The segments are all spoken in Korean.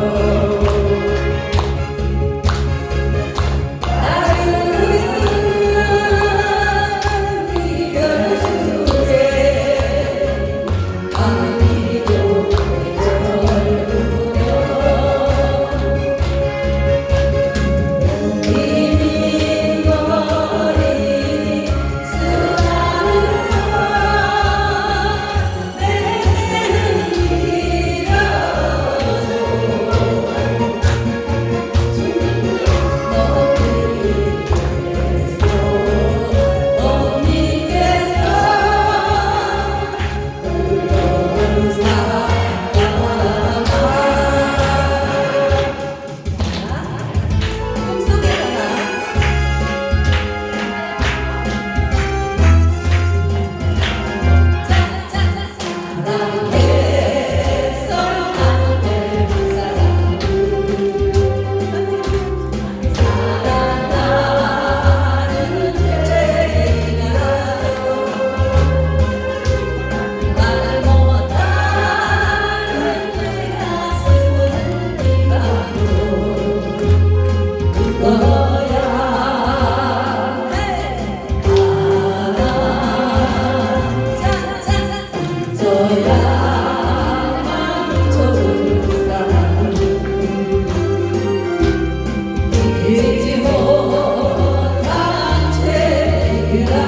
Oh. Amen. Yeah.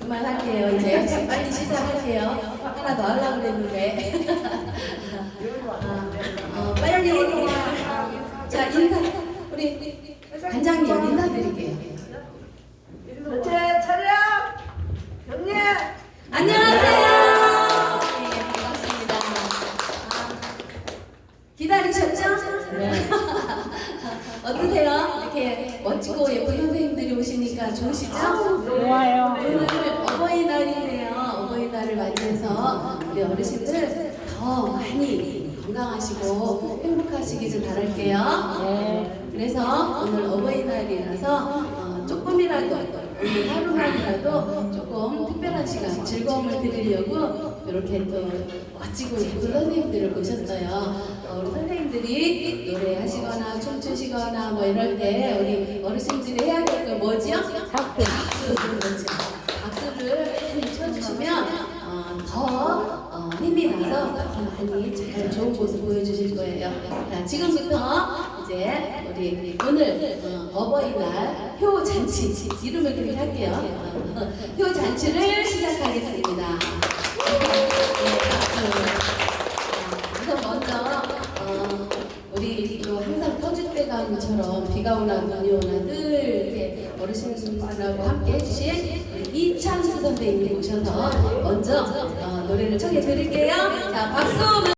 그만할게요. 이제 빨리 시작할게요. 하나 더 하려고 그랬는데. 아, 어, 빨리. 아, 자 인사. 우리 관장님 인사드릴게요 어떠세요? 이렇게 멋지고 예쁜 선생님들이 오시니까 좋으시죠? 좋아요. 오늘 어버이날이네요. 어버이날을 맞이해서 우리 어르신들 더 많이 건강하시고 행복하시길 바랄게요. 네. 그래서 오늘 어버이날이라서 어, 조금이라도 오늘 하루만이라도 조금 특별한 시간 즐거움을 드리려고 이렇게 또 멋지고 예쁜 선생님들을 모셨어요. 어, 우리 선생님들이 노래하시거나 춤추시거나 뭐 이럴 때 우리 어르신들이 해야 될거 뭐지요? 박수. 박수. 박수를 쳐주시면 어, 더 어, 힘이 나서 더 많이 잘 좋은 모습 보여주실 거예요. 자, 지금부터 이제 우리 오늘 어, 버이날 효 잔치 이름을 그렇게 할게요. 어, 효 잔치를 시작하겠습니다. 함께 해주신 우리 이창수 선생님이 오셔서 먼저 어, 노래를 청해 드릴게요. 자,